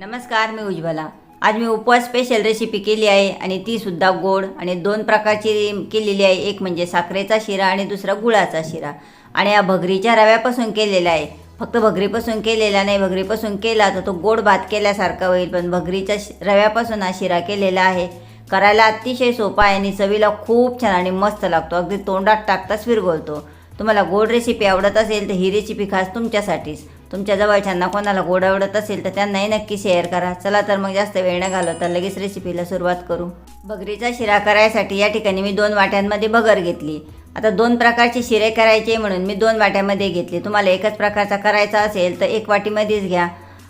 नमस्कार मी उज्ज्वला. आज मी उपवास स्पेशल रेसिपी केली आहे आणि ती सुद्धा गोड आणि दोन प्रकारची केलेली आहे. एक म्हणजे साखरेचा शिरा आणि दुसरा गुळाचा शिरा. आणि या भगरीच्या रव्यापासून केलेला आहे. फक्त भगरीपासून केलेला नाही भगरीपासून केला तर तो गोड भात केल्यासारखा होईल पण भगरीच्या रव्यापासून हा शिरा केलेला आहे. करायला अतिशय सोपा आहे आणि चवीला खूप छान आणि मस्त लागतो. अगदी तोंडात टाकताच विरघळतो. तुम्हाला गोड रेसिपी आवडत असेल तर ही रेसिपी खास तुमच्यासाठीच. तुमच्या जवळच्यांना कोणाला गोड आवडत असेल तर त्यांनाही नक्की शेअर करा. चला तर मग जास्त वेळ न घालवता लगेच रेसिपीला सुरुवात करू. भगरीचा शिरा करायसाठी या ठिकाणी मी दोन वाट्यांमध्ये भगर घेतली. आता दोन प्रकारचे शिरे करायचे म्हणून मी दोन वाट्यामध्ये घेतली. तुम्हाला एकच प्रकारचा करायचा असेल तर एक वाटीमध्येच घ्या.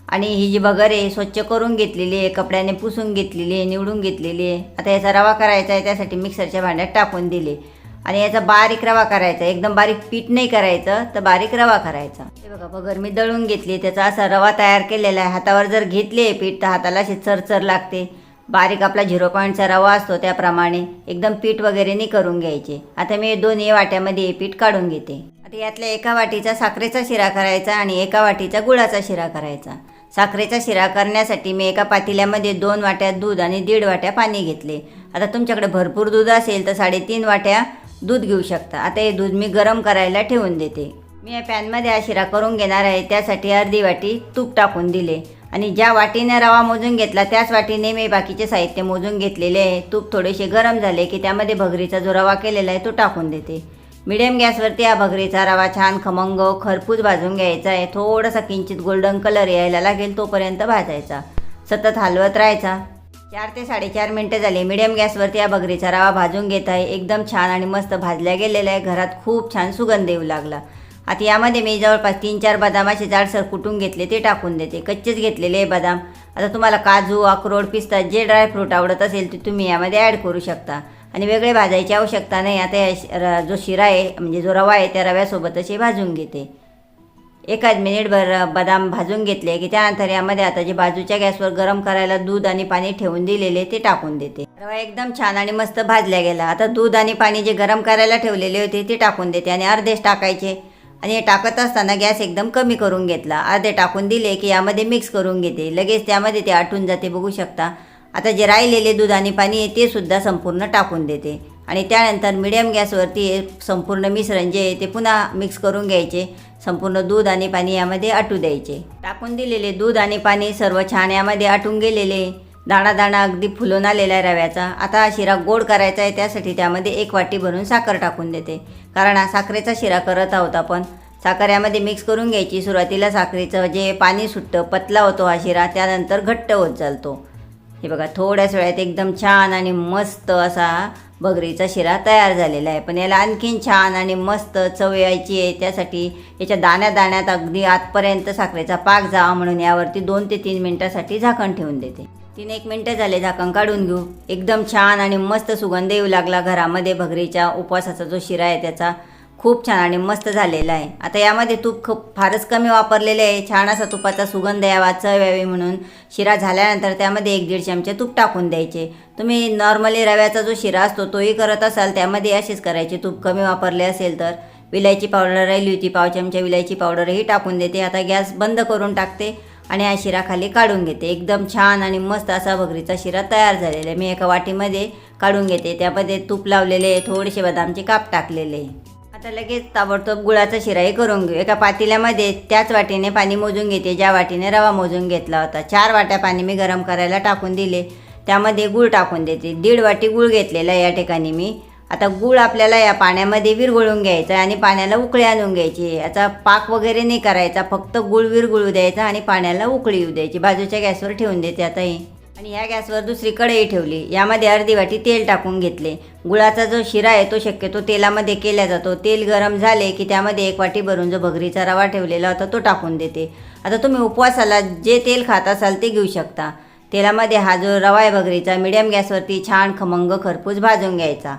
आणि ही जी भगर आहे स्वच्छ करून घेतलेली आहे कपड्याने पुसून घेतलेली आहे निवडून घेतलेली आहे. आता याचा रवा करायचा आहे त्यासाठी मिक्सरच्या भांड्यात टाकून दिले. आणि याचा बारीक रवा करायचा. एकदम बारीक पीठ नाही करायचं तर बारीक रवा करायचा. हे बघा भगर मी दळून घेतली त्याचा असा रवा तयार केलेला आहे. हातावर जर घेतले पीठ तर हाताला अशी चरचर लागते. बारीक आपला झिरो पॉईंटचा रवा असतो त्याप्रमाणे. एकदम पीठ वगैरे नाही करून घ्यायचे. आता मी दोन्ही वाट्यामध्ये पीठ काढून घेते. आता यातल्या एका वाटीचा साखरेचा शिरा करायचा आणि एका वाटीचा गुळाचा शिरा करायचा. साखरेचा शिरा करण्यासाठी मी एका पातेल्यामध्ये दोन वाट्या दूध आणि दीड वाट्या पाणी घेतले. आता तुमच्याकडे भरपूर दूध असेल तर साडेतीन वाट्या दूध घेऊ शकता. आता हे दूध मी गरम करायला ठेवून देते. मी या पॅनमध्ये हा शिरा करून घेणार आहे. त्यासाठी अर्धी वाटी तूप टाकून दिले. आणि ज्या वाटीने रवा मोजून घेतला त्याच वाटीने मी बाकीचे साहित्य मोजून घेतलेले आहे. तूप थोडेसे गरम झाले की त्यामध्ये भगरीचा जो रवा केलेला आहे तो टाकून देते. मिडियम गॅसवरती हा भगरीचा रवा छान खमंग खरपूस भाजून घ्यायचा आहे. थोडासा किंचित गोल्डन कलर यायला लागेल तोपर्यंत भाजायचा. सतत हलवत राहायचा. चार ते साडेचार मिनटं झाले. मिडियम गॅसवरती या बगरीचा रवा भाजून घेत आहे. एकदम छान आणि मस्त भाजल्या गेलेला आहे. घरात खूप छान सुगंध येऊ लागला. आता यामध्ये मी जवळपास तीन चार बदामाचे जाडसर कुटून घेतले. ते टाकून देते. कच्चेच घेतलेले आहे बदाम. आता तुम्हाला काजू अक्रोड पिस्ता जे ड्रायफ्रूट आवडत असेल ते तुम्ही यामध्ये ॲड करू शकता. आणि वेगळे भाजायची आवश्यकता नाही. आता या शि- र- जो शिरा आहे म्हणजे जो रवा आहे त्या रव्यासोबतच हे भाजून घेते. एकाच मिनिटभर बदाम भाजून घेतले की त्यानंतर यामध्ये आता जे बाजूच्या गॅसवर गरम करायला दूध आणि पाणी ठेवून दिलेले ते टाकून देते. रवा एकदम छान आणि मस्त भाजल्या गेला. आता दूध आणि पाणी जे गरम करायला ठेवलेले होते ते टाकून देते आणि अर्धेच टाकायचे. आणि हे टाकत असताना गॅस एकदम कमी करून घेतला. अर्धे टाकून दिले की यामध्ये मिक्स करून घेते. लगेच त्यामध्ये ते आटून जाते बघू शकता. आता जे राहिलेले दूध आणि पाणी आहे ते सुद्धा संपूर्ण टाकून देते. आणि त्यानंतर मिडियम गॅसवरती हे संपूर्ण मिश्रण जे आहे ते पुन्हा मिक्स करून घ्यायचे. संपूर्ण दूध आणि पाणी यामध्ये आटू द्यायचे. टाकून दिलेले दूध आणि पाणी सर्व छान यामध्ये आटून गेलेले. दाणा दाणा अगदी फुलून आलेला आहे रव्याचा. आता हा शिरा गोड करायचा आहे त्यासाठी त्यामध्ये एक वाटी भरून साखर टाकून देते. कारण हा साखरेचा शिरा करत आहोत आपण. साखर यामध्ये मिक्स करून घ्यायची. सुरुवातीला साखरेचं जे पाणी सुटतं पतला होतो हा शिरा त्यानंतर घट्ट होत चालतो. हे बघा थोड्याच वेळात एकदम छान आणि मस्त असा बगरीचा शिरा तयार झालेला आहे. पण याला आणखीन छान आणि मस्त चव यायची आहे. त्यासाठी याच्या दाण्या दाण्यात अगदी आतपर्यंत साखरेचा पाक जावा म्हणून यावरती दोन ते तीन मिनटासाठी झाकण ठेवून देते. तीन एक मिनटं झाले झाकण काढून घेऊ. एकदम छान आणि मस्त सुगंध येऊ लागला घरामध्ये भगरीच्या उपवासाचा जो शिरा आहे त्याचा. खूप छान आणि मस्त झालेला आहे. आता यामध्ये तूप खूप फारच कमी वापरलेले आहे. छान असा तुपाचा सुगंध यावा चव यावी म्हणून शिरा झाल्यानंतर त्यामध्ये एक दीड चमचे तूप टाकून द्यायचे. तुम्ही नॉर्मली रव्याचा जो शिरा असतो तोही करत असाल त्यामध्ये अशीच करायची. तूप कमी वापरले असेल तर विलायची पावडर राहिली होती पाव चमचा विलायची पावडरही टाकून देते. आता गॅस बंद करून टाकते आणि हा शिरा खाली काढून घेते. एकदम छान आणि मस्त असा भगरीचा शिरा तयार झालेला आहे. मी एका वाटीमध्ये काढून घेते. त्यामध्ये तूप लावलेले आहे थोडेसे बदामचे काप टाकलेले आता लगेच ताबडतोब गुळाचा शिराही करून घेऊ. एका पातेल्यामध्ये त्याच वाटीने पाणी मोजून घेते. ज्या वाटीने रवा मोजून घेतला होता. चार वाट्या पाणी मी गरम करायला टाकून दिले. त्यामध्ये गूळ टाकून देते. दीड वाटी गूळ घेतलेला आहे या ठिकाणी मी. आता गूळ आपल्याला या पाण्यामध्ये विरघळून घ्यायचा आणि पाण्याला उकळी आणून घ्यायची याचा पाक वगैरे नाही करायचा. फक्त गूळ विरघळू द्यायचा आणि पाण्याला उकळी येऊ द्यायची. बाजूच्या गॅसवर ठेवून देते आताही आणि ह्या गॅसवर दुसरी कढई ठेवली. यामध्ये अर्धी वाटी तेल टाकून घेतले. गुळाचा जो शिरा आहे तो शक्यतो तेलामध्ये केला जातो. तेल गरम झाले की त्यामध्ये एक वाटी भरून जो भगरीचा रवा ठेवलेला होता तो टाकून देते. आता तुम्ही उपवासाला जे तेल खात असाल ते घेऊ शकता. तेलामध्ये हा जो रवा आहे भगरीचा मिडियम गॅसवरती छान खमंग खरपूस भाजून घ्यायचा.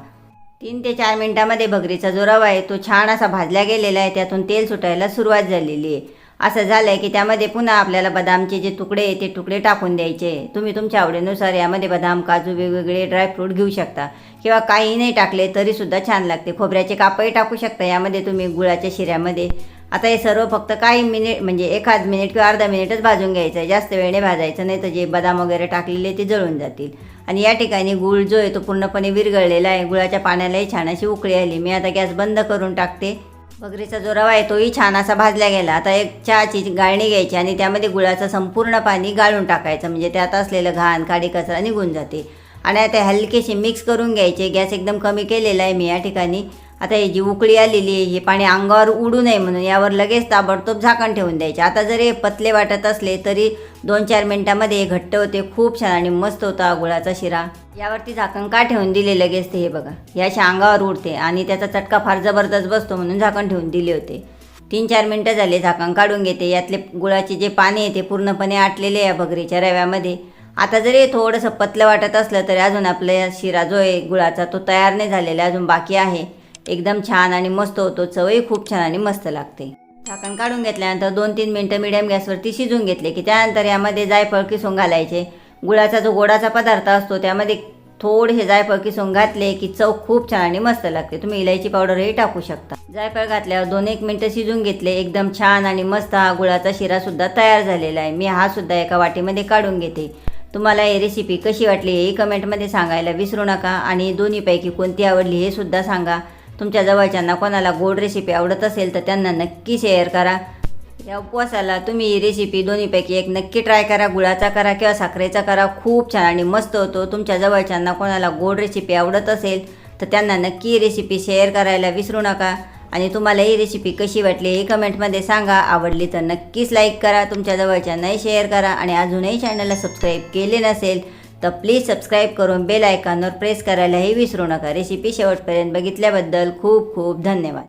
तीन ते चार मिनटामध्ये भगरीचा जो रवा आहे तो छान असा भाजला गेलेला आहे. त्यातून तेल सुटायला सुरुवात झालेली आहे. असं झालं आहे की त्यामध्ये पुन्हा आपल्याला बदामचे जे तुकडे आहे ते तुकडे टाकून द्यायचे. तुम्ही तुमच्या आवडीनुसार यामध्ये बदाम काजू वेगवेगळे ड्रायफ्रूट घेऊ शकता. किंवा काही नाही टाकले तरीसुद्धा छान लागते. खोबऱ्याचे कापही टाकू शकता. यामध्ये तुम्ही गुळाच्या शिऱ्यामध्ये. आता हे सर्व फक्त काही मिनिट म्हणजे एखाद मिनिट किंवा अर्धा मिनिटच भाजून घ्यायचं आहे जास्त वेळेने भाजायचं नाही तर जे बदाम वगैरे टाकलेले ते जळून जातील. आणि या ठिकाणी गुळ जो आहे तो पूर्णपणे विरघळलेला आहे. गुळाच्या पाण्यालाही छान अशी उकळी आली. मी आता गॅस बंद करून टाकते. भगरीचा जो रवा आहे तोही छान असा भाजला गेला. आता एक चहाची गाळणी घ्यायची आणि त्यामध्ये गुळाचं संपूर्ण पाणी गाळून टाकायचं. म्हणजे त्यात असलेलं घाण काडी कचरा निघून जाते. आणि आता हलकेशी मिक्स करून घ्यायचे. गॅस एकदम कमी केलेला आहे मी या ठिकाणी. आता ही जी उकळी आलेली आहे हे पाणी अंगावर उडू नये म्हणून यावर लगेच ताबडतोब झाकण ठेवून द्यायचे. आता जरी हे पतले वाटत असले तरी दोन चार मिनटामध्ये हे घट्ट होते. खूप छान आणि मस्त होता गुळाचा शिरा. यावरती झाकण का ठेवून दिले लगेच ते हे बघा. या अशा अंगावर उडते आणि त्याचा चटका फार जबरदस्त बसतो म्हणून झाकण ठेवून दिले होते. तीन चार मिनटं झाले झाकण काढून घेते. यातले गुळाचे जे पाणी आहे ते पूर्णपणे आटलेले आहे भगरीच्या रव्यामध्ये. आता जरी थोडंसं पतलं वाटत असलं तरी अजून आपला शिरा जो आहे गुळाचा तो तयार नाही झालेला आहे, अजून बाकी आहे. एकदम छान आणि मस्त होतो. चवही खूप छान आणि मस्त लागते. झाकण काढून घेतल्यानंतर दोन तीन मिनटं मिडियम गॅसवरती शिजून घेतले की त्यानंतर यामध्ये जायफळ किसून घालायचे. गुळाचा जो गोडाचा पदार्थ असतो त्यामध्ये थोडेसे जायफळ किसून घातले की चव खूप छान आणि मस्त लागते. तुम्ही इलायची पावडरही टाकू शकता. जायफळ घातल्यावर दोन एक मिनटं शिजून घेतले. एकदम छान आणि मस्त हा गुळाचा शिरासुद्धा तयार झालेला आहे. मी हा सुद्धा एका वाटीमध्ये काढून घेते. तुम्हाला ही रेसिपी कशी वाटली हेही कमेंटमध्ये सांगायला विसरू नका आणि दोन्हीपैकी कोणती आवडली हे सुद्धा सांगा. तुमच्या जवळच्यांना कोणाला गोड रेसिपी आवडत असेल तर त्यांना नक्की शेअर करा. या उपवासाला तुम्ही ही रेसिपी दोन्हीपैकी एक नक्की ट्राय करा. गुळाचा करा किंवा साखरेचा करा. खूप छान आणि मस्त होतो. तुमच्या जवळच्यांना कोणाला गोड रेसिपी आवडत असेल तर त्यांना नक्की ही रेसिपी शेअर करायला विसरू नका. आणि तुम्हाला ही रेसिपी कशी वाटली हे कमेंटमध्ये सांगा. आवडली तर नक्कीच लाईक करा. तुमच्या जवळच्यांनाही शेअर करा. आणि अजूनही चॅनलला सबस्क्राईब केले नसेल तर प्लीज सबस्क्राईब करून बेल आयकॉनवर प्रेस करायलाही विसरू नका. रेसिपी शेवटपर्यंत बघितल्याबद्दल खूप खूप धन्यवाद.